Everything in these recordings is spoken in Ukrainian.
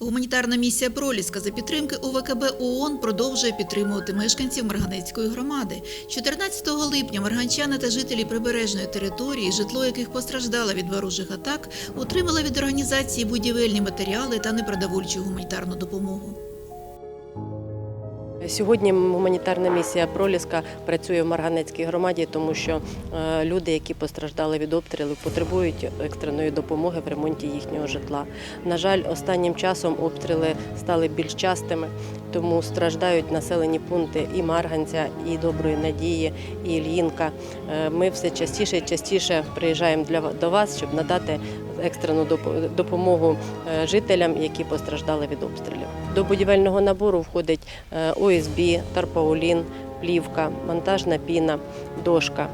Гуманітарна місія Проліска за підтримки УВКБ ООН продовжує підтримувати мешканців Марганецької громади. 14 липня марганчани та жителі прибережної території, житло яких постраждало від ворожих атак, отримали від організації будівельні матеріали та непродовольчу гуманітарну допомогу. Сьогодні гуманітарна місія Проліска працює в Марганецькій громаді, тому що е, люди, які постраждали від обстрілів, потребують екстреної допомоги в ремонті їхнього житла. На жаль, останнім часом обстріли стали більш частими, тому страждають населені пункти і Марганця, і Доброї Надії, і Ільїнка. Е, Ми все частіше і частіше приїжджаємо для до вас, щоб надати екстрену допомогу е, жителям, які постраждали від обстрілів. До будівельного набору входить е, ОСБ, тарпаулін, плівка, монтажна піна, дошка.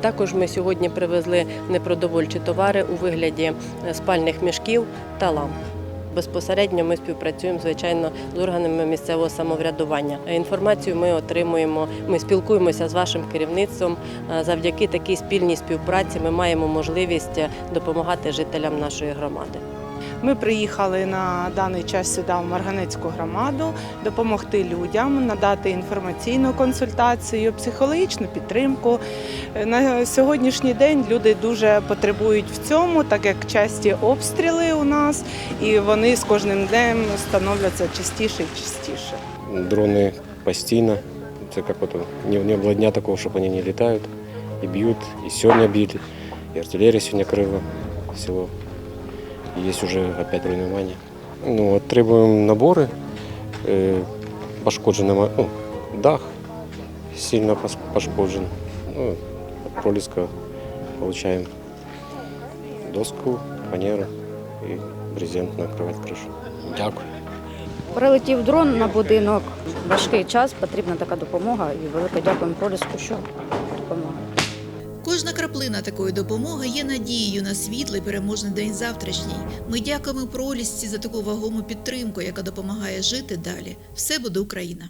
Також ми сьогодні привезли непродовольчі товари у вигляді спальних мішків та ламп. Безпосередньо ми співпрацюємо, звичайно, з органами місцевого самоврядування. Інформацію ми отримуємо. Ми спілкуємося з вашим керівництвом. Е, Завдяки такій спільній співпраці ми маємо можливість е, допомагати жителям нашої громади. Ми приїхали на даний час сюди в Марганецьку громаду допомогти людям, надати інформаційну консультацію, психологічну підтримку. Е, На сьогоднішній день люди дуже потребують в цьому, так як часті обстріли у нас, і вони з кожним днем становляться частіше і частіше. Дрони постійно. Це як от, не, не було дня такого, щоб вони не літають і б'ють. І сьогодні били, і артилерія сьогодні крила село. Є вже опять руйнування. Ну, отримуємо набори. Е, пошкоджений ну, дах сильно пошкоджений. Ну, от проліска отримуємо доску, фанеру і брезент накривати кришу. Дякую. Прилетів дрон на будинок. Важкий час, потрібна така допомога. І велике дякуємо проліску, що. Кожна краплина такої допомоги є надією на світлий переможний день завтрашній. Ми дякуємо пролісці за таку вагому підтримку, яка допомагає жити далі. Все буде Україна.